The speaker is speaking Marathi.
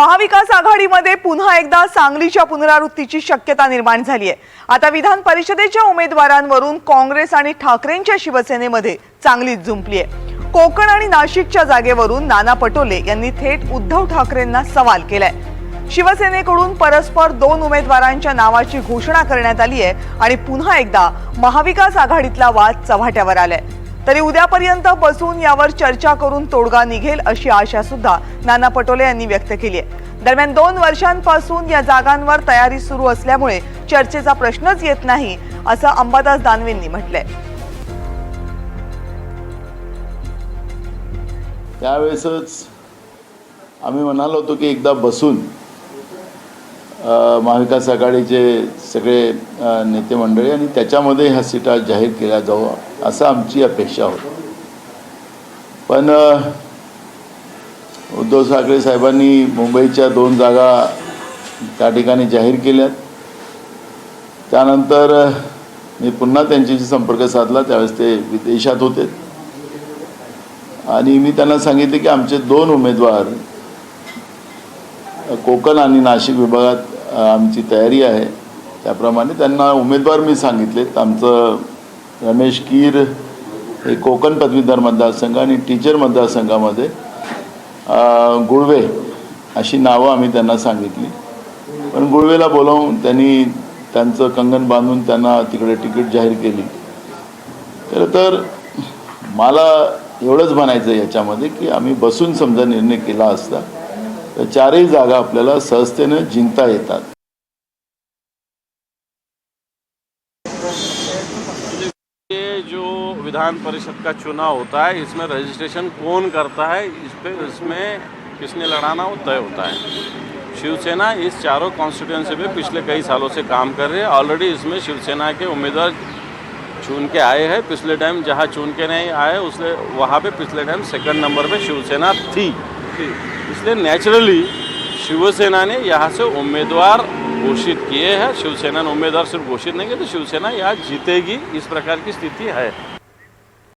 महाविकास आघाडीमध्ये पुन्हा एकदा सांगलीच्या पुनरावृत्तीची शक्यता निर्माण झाली आहे. आता विधान परिषदेच्या उमेदवारांवरून काँग्रेस आणि ठाकरेंच्या शिवसेनेमध्ये चांगलीच जुंपली आहे. कोकण आणि नाशिकच्या जागेवरून नाना पटोले यांनी थेट उद्धव ठाकरेंना सवाल केलाय. शिवसेनेकडून परस्पर दोन उमेदवारांच्या नावाची घोषणा करण्यात आली आहे आणि पुन्हा एकदा महाविकास आघाडीतला वाद चव्हाट्यावर आलाय. तरी उद्यापर्यंत बसून यावर चर्चा करून तोडगा निघेल अशी आशा सुद्धा नाना पटोले यांनी व्यक्त केली आहे. दरम्यान दोन वर्षांपासून या जागांवर तयारी सुरू असल्यामुळे चर्चेचा प्रश्नच येत नाही असं अंबादास दानवेंनी म्हटलंय. त्यावेळेसच आम्ही म्हणालो होतो की एकदा बसून महाविकास आघाडीचे सगळे नेते मंडळी आणि त्याच्यामध्ये ह्या सीटा जाहीर केल्या जाऊ असं आमची अपेक्षा होती. पण उद्धव ठाकरे साहेबांनी मुंबईच्या दोन जागा त्या ठिकाणी जाहीर केल्यात. त्यानंतर मी पुन्हा त्यांच्याशी संपर्क साधला. त्यावेळेस ते विदेशात होते. आणि मी त्यांना सांगितले की आमचे दोन उमेदवार कोकण आणि नाशिक विभागात आमची तयारी आहे. त्याप्रमाणे त्यांना उमेदवार मी सांगितलेत. आमचं रमेश कीर हे कोकण पदवीधर मतदारसंघ आणि टीचर मतदारसंघामध्ये गुळवे अशी नावं आम्ही त्यांना सांगितली. पण गुळवेला बोलावून त्यांनी त्यांचं कंगन बांधून त्यांना तिकडे तिकीट जाहीर केली. खरं तर मला एवढंच म्हणायचं आहे याच्यामध्ये की आम्ही बसून समजा निर्णय केला असता तर चारही जागा आपल्याला सहजतेनं जिंकता येतात. जो विधान परिषद का चुनाव होता है इसमें रजिस्ट्रेशन कौन करता है इस पर इसमें किसने लड़ाना वो तय होता है। शिवसेना इस चारों कॉन्स्टिट्यूंसी में पिछले कई सालों से काम कर रही है। ऑलरेडी इसमें शिवसेना के उम्मीदवार चुन के आए हैं। पिछले टाइम जहाँ चुन के नहीं आए उसने वहाँ पे पिछले टाइम सेकंड नंबर पे शिवसेना थी। इसलिए नेचुरली शिवसेना ने यहाँ से उम्मीदवार घोषित किए हैं शिवसेना ने उम्मीदवार सिर्फ घोषित नहीं किए तो शिवसेना यहाँ जीतेगी इस प्रकार की स्थिति है।